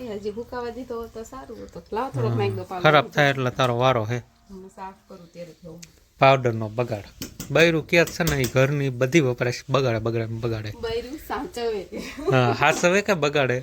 એ હજી હુકાવા દીધો તો સારું હતું. લાવ થોડોક નાખી દો પાવડર ખરાબ થાય એટલે તારો વારો હે. સાફ કરું ત્યારે થયું પાવડરનો બગાડ. બૈરું કે છે ને એ ઘરની બધી વપરાશ બગાડે બગાડે બગાડે. બૈરું સાચવે હા હાસવે કે બગાડે?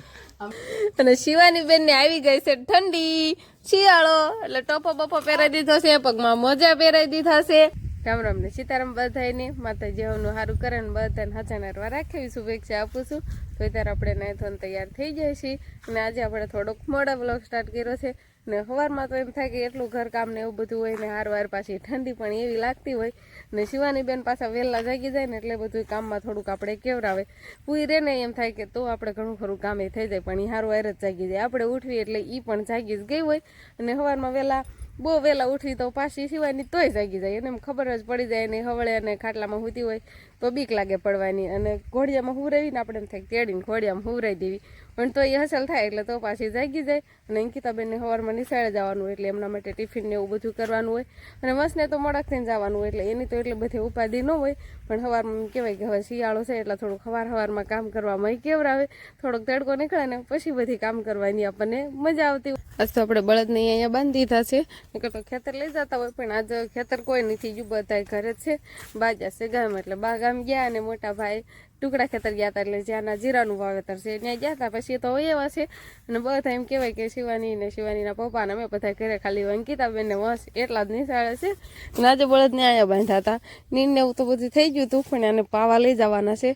અને શિવાની બેન ને આવી ગઈ છે ઠંડી. શિયાળો એટલે ટોપો બપો પહેરાઈ દીધો છે પગમાં મોજા પહેરાઈ દીધા છે. રામ રામ ને સીતારામ બધાને માતાજી હવનું સારું કરે ને બધાને હજાર રાખેવી શુભેચ્છા આપું છું. તો અત્યારે આપણે નાઈ ધોઈને તૈયાર થઈ જાય છીએ. અને આજે આપણે થોડોક મોડા બ્લોગ સ્ટાર્ટ કર્યો છે. ને સવારમાં તો એમ થાય કે એટલું ઘર કામ ને એવું બધું હોય ને હારવાર પાછી ઠંડી પણ એવી લાગતી હોય. ને શિવાની બેન પાછા વહેલા જાગી જાય ને એટલે બધું કામમાં થોડુંક આપણે કેવરાવે. પૂરી રે ને એમ થાય કે તો આપણે ઘણું ખરું કામ એ થઈ જાય, પણ એ હારવાર વાર જ જાગી જાય. આપણે ઉઠવી એટલે એ પણ જાગી જ ગઈ હોય. અને સવારમાં વહેલા બહુ વહેલા ઉઠવી તો પાછી સિવાયની તોય જાગી જાય. એને એમ ખબર જ પડી જાય ને હવળે અને ખાટલામાં હુતી હોય. તો બીક લાગે પડવાની. અને ઘોડિયામાં હુરાવીને આપણે એમ થાય તેડીને ઘોડિયામાં હુરાઈ દેવી. પણ તો એ હસલ થાય એટલે તો પાછી જાગી જાય. અને અંકિતાબેનને સવારમાં નિશાળે જવાનું એટલે એમના માટે ટિફિન ને એવું બધું કરવાનું હોય. અને મસને તો મોડક થઈને જવાનું હોય એટલે એની તો એટલે બધી ઉપાધિ ન હોય. પણ સવારમાં એમ કહેવાય કે હવે શિયાળો છે એટલે થોડુંક સવાર સવારમાં કામ કરવામાં કેવરાવે. થોડોક તડકો નીકળે ને પછી બધી કામ કરવાની આપણને મજા આવતી આજ તો આપણે બળદને અહીંયા બાંધી દીધા છે. નકર તો ખેતર લઈ જતા હોય, પણ આજે ખેતર કોઈ નથી. જો બધા ઘરે છે. બાજા છે ગામ એટલે બા ગામ ગયા અને મોટા ભાઈ ટુકડા ખેતર ગયા હતા એટલે જ્યાંના જીરાનું વાવેતર છે, ત્યાં ગયા હતા. પછી તો એવા છે અને બધા એમ કહેવાય કે શિવાની ને શિવાનીના પપ્પાને અમે બધા ઘરે ખાલી અંકિતાબેન ને વંશ એટલા જ નિશાળે છે. અને આજે બળદને અહીંયા બાંધ્યા હતા. નીને એવું તો બધું થઈ ગયું હતું, પણ એને પાવા લઈ જવાના છે.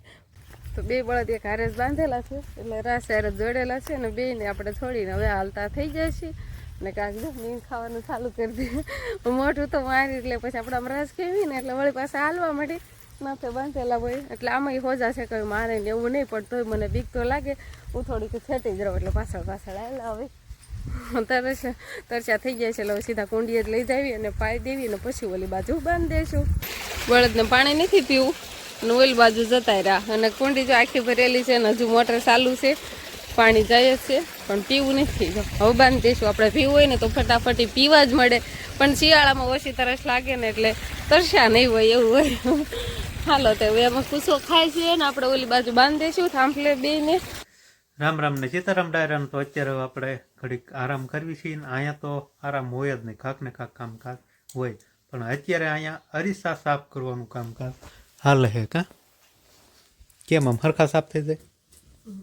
તો બે બળદ એક હારે જ બાંધેલા છે, એટલે રાસ હારે જોડેલા છે અને બે ને આપણે છોડીને હવે હાલતા થઈ જાય છે. અને કાંક જો નીંદ ખાવાનું ચાલુ કરી દે. મોઢું તો મારી, એટલે પછી આપણે આમ રસ કેવી ને, એટલે વળી પાછા હાલવા માંડી. માથે બાંધેલા હોય. એટલે આમાં હોજા છે કઈ મારે ને એવું નહીં, પણ તોય મને બીક તો લાગે. હું થોડીક છેટી જ રહું એટલે પાછળ પાછળ આવેલા હવે. તરસ તરસ્યા થઈ જાય છે, એટલે સીધા કુંડીએ જ લઈ જાવી અને પાઈ દેવી અને પછી ઓલી બાજુ બાંધી દઈશું બળદને પાણી નથી પીવું. અને ઓલી બાજુ જતા રહ્યા. અને કુંડી જો આખી ભરેલી છે અને હજુ મોટર ચાલુ છે. પાણી જાય જ છે, પણ પીવું નથી. હવે બાંધી દઈશું આપણે પીવું હોય ને તો ફટાફટી પીવા જ મળે. પણ શિયાળામાં ઓછી તરસ લાગે ને એટલે તરસ્યા નહીં હોય એવું હોય. હાલો તો હવે એમાં કુસો ખાય છે ને આપણે ઓલી બાજુ બાંધી દઈશું થાંભલે બે ને રામ રામ ને સીતારામ ડાયરાનું તો અત્યારે આપણે ઘડીક આરામ કરવી છીએ ને અહીંયા તો આરામ હોય જ નહીં ખાક ને ખાક કામકાજ હોય. પણ અત્યારે અહીંયા અરીસા સાફ કરવાનું કામકાજ હાલે હે કા? કેમ આમ હરખા સાફ થઈ જાય?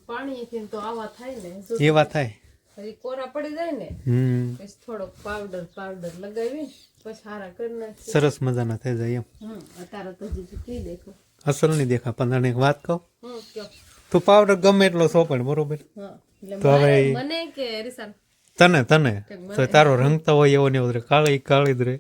પાણી તો આવા થાય ને એવા થાય? હજી કોરા પડી જાય ને પછી થોડોક પાવડર પાવડર લગાવી પછી સારા કરી નાખી સરસ મજાના થઈ જાય એમ. અત્યારે તો હજી કઈ દેખો. અસલ નહીં દેખા પણ તને એક વાત કહું. તું પાવડર ગમે એટલો સોપડ બરોબર? તો હવે મને- કે રિસાન તને તને. તો તારો રંગતા હોય એવો ને જ કાળી કાળી જ રહે.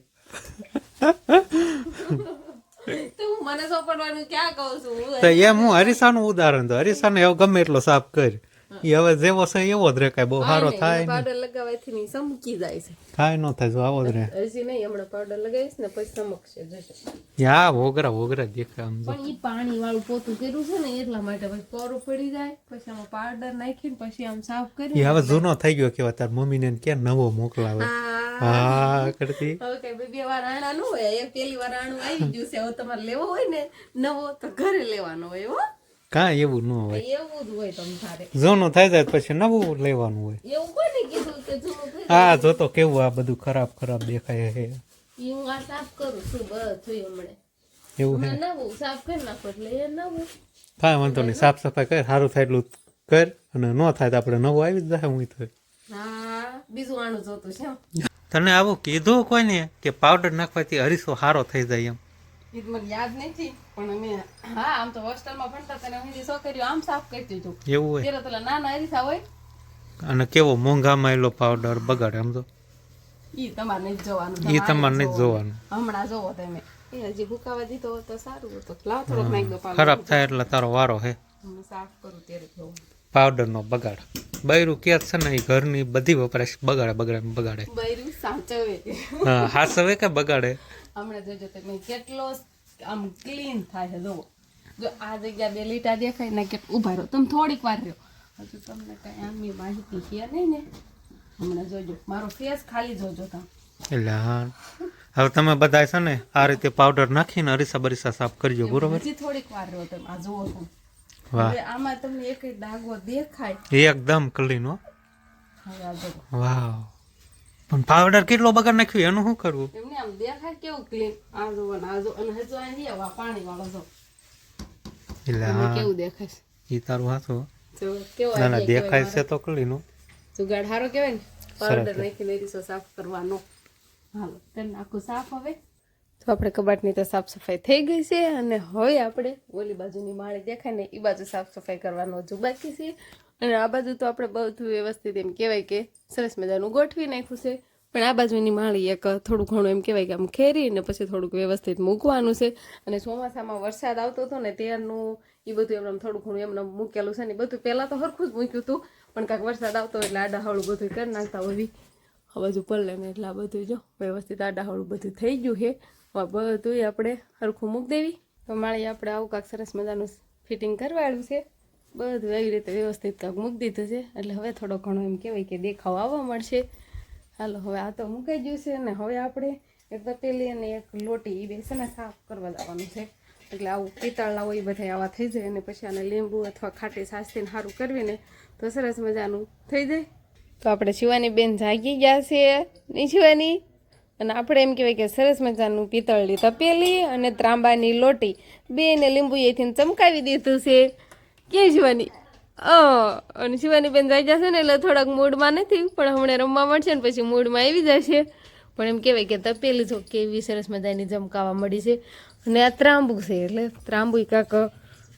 તું મને સોપડવાનું ક્યાં કહું છું? તો એમ હું હરીસાનું ઉદાહરણ તો હરીસાને એવો ગમે એટલો સાફ કર. એ હવે જેવો છે એવો જ રે કાંઈ બહુ સારો થાય ને પાવડર લગાવવાથી નહીં સમકી જાય છે. થાય ન થાય જો આવો જ રે. હજી નહીં હમણાં પાવડર લગાવીશ ને પછી સમકશે જશે યા વોગરા વોગરા દેખાય આમ પણ ઈ પાણી વાળું પોતું કર્યું છે ને એટલા માટે પછી કોરું પડી જાય પછી આમાં પાવડર નાખીને પછી આમ સાફ કરી એ હવે જૂનો થઈ ગયો કેવા તાર મમ્મી ને કે નવો મોકલાવે હા. કરતી. ઓકે બે વાર આણા નું હોય એક પેલી વાર આણું આવી ગયું છે હવે તમારે લેવો હોય ને નવો તો ઘરે લેવાનો હોય હો. કાંઈ એવું ન હોય. એવું જ હોય તમ જૂનું થઈ જાય પછી નવું લેવાનું હોય. એવું કોઈ કીધું કે જૂનું થઈ હા જોતો કેવું આ બધું ખરાબ ખરાબ દેખાય છે. હું આ સાફ કરું છું બધું હમણે. એવું હે? નવું સાફ કરી નાખો એટલે એ નવું. કાંઈ વાંધો નહીં. સાફ સફાઈ કર સારું થાય એટલું કર અને ન થાય તો આપણે નવું આવી જ જાય હું તો. હા બીજું આણું જોતું છે તને આવું કીધું કોઈને કે પાવડર નાખવાથી હરીસો સારો થઈ જાય એમ? ઈ મને યાદ નથી પણ અમે હા આમ તો હોસ્ટેલમાં ભણતા હતા ને છોકરીઓ આમ સાફ કરતી હતું. એવું હોય? પેલા પેલા નાના અરીસા હોય. અને કેવો મોંઘામાં એલો પાવડર બગાડે આમ તો? ઈ તમારે નહીં જોવાનું એ તમારે નહીં જોવાનું. હમણાં જોવો તમે. એ હજી હુકાવા દીધો તો સારું હતું. લાવ થોડોક નાખી દો ખરાબ થાય એટલે તારો વારો હે. હું સાફ કરું ત્યારે જોઉં. પાવડરનો બગાડ. બૈરું કે છે ને એ ઘરની બધી વપરાશ બગાડે બગાડે બગાડે. બૈરું સાચવે. હા હાસવે કે બગાડે? હમણાં જોજો તમે કેટલો આમ ક્લીન થાય છે જો આ જગ્યા બે લીટા દેખાય ને કે ઊભા રહો. તમે થોડીક વાર રહ્યો હજુ તમને કઈ આમની માહિતી છે નહીં ને. હમણાં જોજો. મારો ફેસ ખાલી જોજો તમે એટલે હા. હવે તમે બધા છે ને આ રીતે પાવડર નાખીને અરીસા બરીસા સાફ કરજો બરોબર? હજી થોડીક વાર રહ્યો તમે. આ જુઓ છો. વાહ. આમાં તમને એક ડાગો દેખાય. એકદમ ક્લીન હો. વાવ. પણ પાવડર કેટલો બગાડ નાખ્યો એનું શું કરવું? એમને આમ દેખાય કેવું ક્લીન આ જો આ જો અને હજુ અહીં આવા પાણી વાળો જો. એટલે હા. કેવું દેખાય ઈ તારું હાથો. જો કેવો ના ના દેખાય છે તો કલીનું જુગાડ હારો કહેવાય ને? પાવડર નાખીને રીસો સાફ કરવાનો. હાલો તેને આખું સાફ હવે? તો આપણે કબાટની તો સાફ સફાઈ થઈ ગઈ છે અને હવે આપણે ઓલી બાજુની માળી દેખાય ને એ બાજુ સાફ સફાઈ કરવાનો હજુ બાકી છે. અને આ બાજુ તો આપણે બધું વ્યવસ્થિત એમ કહેવાય કે સરસ મજાનું ગોઠવી નાખ્યું છે. પણ આ બાજુની માળી એક થોડું ઘણું એમ કહેવાય કે આમ ખેરી ને પછી થોડુંક વ્યવસ્થિત મૂકવાનું છે. અને ચોમાસામાં વરસાદ આવતો હતો ને ત્યારનું એ બધું એમને થોડું ઘણું એમને મૂકેલું છે ને બધું પહેલાં તો સરખું જ મૂક્યું હતું. પણ કાંઈક વરસાદ આવતો એટલે આડા હળું બધું કરી નાખતા હોવી આ બાજુ પલ્લે એટલે આ બધું જો વ્યવસ્થિત આડાહળું બધું થઈ ગયું છે. હવે બધું આપણે સરખું મૂકી દેવી. તો માળી આપણે આવું કાંક સરસ મજાનું ફિટિંગ કરવાળું છે. બધું એવી રીતે વ્યવસ્થિત કાંક મૂકી દીધું છે. એટલે હવે થોડો ઘણો એમ કહેવાય કે દેખાવ આવવા મળશે. હાલો, હવે આ તો મૂકાઈ ગયું છે અને હવે આપણે એક તપેલી અને એક લોટી એ બે સાફ કરવા જવાનું છે. એટલે આવું પિત્તળના હોય બધા આવા થઈ જાય અને પછી આને લીંબુ અથવા ખાટી સાસથી સારું કરવીને તો સરસ મજાનું થઈ જાય. તો આપણે શિવાની બેન જાગી ગયા છે. નહીં શિવાની? અને આપણે એમ કહેવાય કે સરસ મજાનું પિત્તળની તપેલી અને ત્રાંબાની લોટી બેને લીંબુ એથી ચમકાવી દીધું છે. કે શિવાની? અ અને શિવાની બેન જાય જશે ને એટલે થોડાક મૂડમાં નથી, પણ હમણાં રમવા મળશે ને પછી મૂડમાં આવી જશે. પણ એમ કહેવાય કે તપેલી છો કેવી સરસ મજાની જમકાવા મળી છે. અને આ ત્રાંબુ છે એટલે ત્રાંબુ કાંક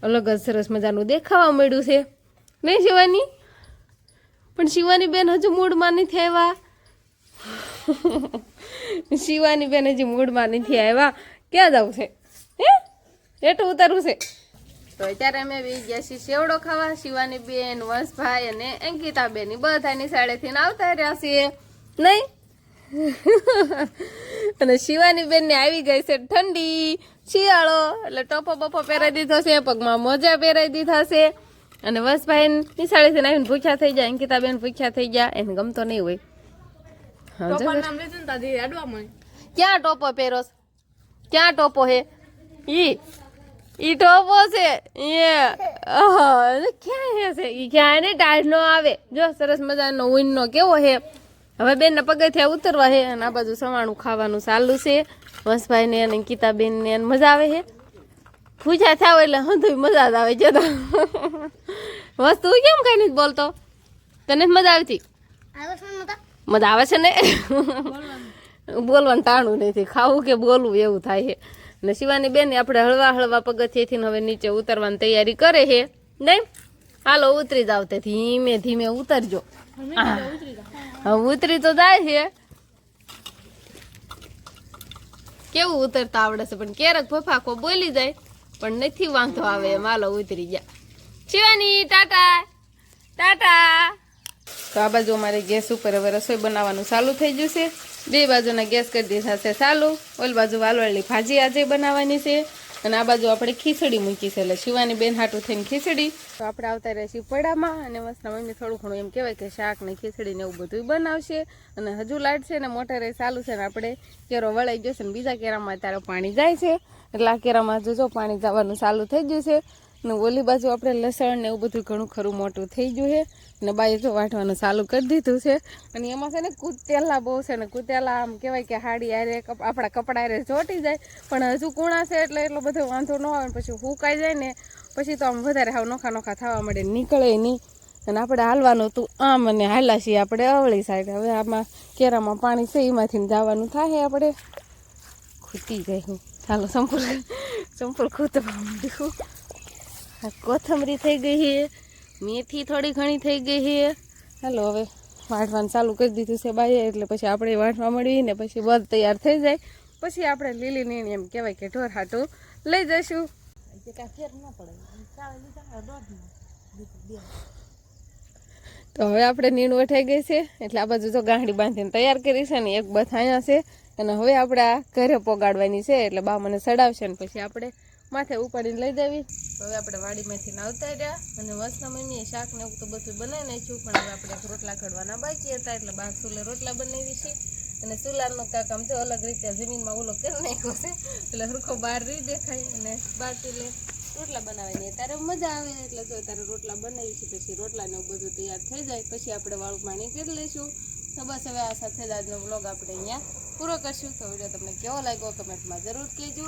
અલગ જ સરસ મજાનું દેખાવા મળ્યું છે. નહીં શિવાની? પણ શિવાની બેન હજુ મૂડમાં નથી આવ્યા. શિવાની બેન હજી મૂડમાં નથી આવ્યા. ક્યાં જવું છે? હે? એટલું ઉતારવું છે. તો અત્યારે અમે બી ગયા છીએ શેવડો ખાવા. શિવાની બેન વંશભાઈ અને અંકિતા બેન બધાની સાડેથી આવતા રહ્યા છીએ. નહીં? અને શિવાની બેન ને આવી ગઈ છે ઠંડી. શિયાળો. એટલે ટોપો બપો પહેરાઈ દીધો છે પગમાં મોજા પહેરાઈ દીધા છે. અને વંશભાઈ નિશાળેથી આવીને ભૂખ્યા થઈ જાય અંકિતા બેન ભૂખ્યા થઈ ગયા. એને ગમતો નહીં હોય. ક્યાં ટોપો પહેરો ક્યાં ટોપો હે? ઈ. ઈ ટોપો છે. એ ક્યાં હે છે? ઈ ક્યાં ને ટાઢ નો આવે. જો સરસ મજાનો ઊનનો કેવો હે? હવે બેન ના પગથિયા ઉતરવા હે અને આ બાજુ સવાણું ખાવાનું ચાલુ છે. વંશભાઈ ને અને ગીતાબેન ને એને મજા આવે હે? પૂજા થાવ એટલે હંધુય મજા જ આવે છે તો. વસ્તુ કેમ કઈ નથી બોલતો? તને મજા આવતી? મજા. આવે છે ને? બોલવાનું. ટાણું નથી. ખાવું કે બોલવું એવું થાય છે ને શિવાની બેન આપણે હળવા હળવા પગથિયેથી હવે નીચે ઉતરવાની તૈયારી કરે છે. નહીં હાલો, ઉતરી જાવ તે ધીમે ધીમે ઉતરજો. હવે ઉતરી તો જાય છે. કેવું ઉતરતા આવડે છે, પણ ક્યારેક ફફાકો બોલી જાય, પણ નથી વાંધો આવે એમ. હાલો, ઉતરી ગયા. શિવાની, ટાટા! ટાટા! તો આ બાજુ અમારે ગેસ ઉપર હવે રસોઈ બનાવવાનું ચાલુ થઈ ગયું છે. બે બાજુના ગેસ કરી દીધા છે. ચાલુ, ઓલ બાજુ વાલવાળની ભાજી આજે બનાવવાની છે. અને આ બાજુ આપણે ખીચડી મૂકી છે. એટલે શિવાની બેન હાટું થઈને ખીચડી. તો આપણે આવતા છીએ પડામાં અને મસ્તના મમ્મી થોડું ઘણું એમ કહેવાય કે શાક ને ખીચડી ને એવું બધું બનાવશે. અને હજુ લાટ છે ને મોટરે ચાલુ છે ને આપણે કેરો વળાઈ ગયો છે ને બીજા કેરામાં અત્યારે પાણી જાય છે. એટલે આ કેરામાં હજુ જો પાણી જવાનું ચાલુ થઈ ગયું છે. ને ઓલી બાજુ આપણે લસણ ને એવું બધું ઘણું ખરું મોટું થઈ ગયું છે. અને બાઈએ તો વાટવાનું ચાલુ કરી દીધું છે. અને એમાં છે ને કુતેલા બહુ છે ને કુતેલા આમ કહેવાય કે હાડી આરે આપણા કપડા આરે ચોટી જાય. પણ હજુ કૂણા છે એટલે એટલો બધો વાંધો ન આવે પછી હુકાઈ જાય ને પછી તો આમ વધારે હાવ નોખા નોખા થવા મળે નીકળે નહીં. અને આપણે હાલવાનું હતું આમ અને હાલા આપણે અવળી સાઈડ. હવે આમાં કેરામાં પાણી છે, એમાંથી જવાનું થાય આપણે. ખૂટી હું. ચાલો સંપૂર્ણ સંપૂર્ણ ખૂતવા માંડ્યું કોથમરી થઈ ગઈ છે. મેથી થોડી ઘણી થઈ ગઈ છે. હાલો, હવે વાટવાનું ચાલુ કરી દીધું છે બાઈએ, એટલે પછી આપણે વાંટવા મળીએ ને પછી બધ તૈયાર થઈ જાય. પછી આપણે લીલી નીણી એમ કહેવાય કે ઢોર હાટું લઈ જઈશું. તો હવે આપણે નીણ વઠાઈ ગઈ છે, એટલે આ બાજુ તો ગાંડી બાંધીને તૈયાર કરી છે ને, એક બથ અહીંયા છે. અને હવે આપણે આ ઘરે પોગાડવાની છે, એટલે બા મને સડાવશે ને પછી આપણે માથે ઉપાડીને લઈ દેવી હવે આપણે વાડીમાંથી નાવતા રહ્યા અને વસના મમ્મીએ શાક ને એવું તો બધું બનાવી નાખ્યું, પણ હવે આપણે રોટલા ઘડવાના બાકી હતા, એટલે બા ચૂલે રોટલા બનાવી છે. અને ચૂલાનો કાંક આમ તો અલગ રીતે જમીનમાં ઓલો કરી નાખ્યો છે, એટલે હરખો બહાર રહી દેખાય. અને બા ચૂલે રોટલા બનાવીને તારે મજા આવે, એટલે જો તારે રોટલા બનાવીશું પછી રોટલા ને એવું બધું તૈયાર થઈ જાય, પછી આપણે વાળું પાણી કરી લઈશું. તો બસ હવે આ સાથે જ આજનો વ્લોગ આપણે અહીંયા પૂરો કરશું. તો વીડિયો તમને કેવો લાગ્યો કમેન્ટમાં જરૂર કહેજો.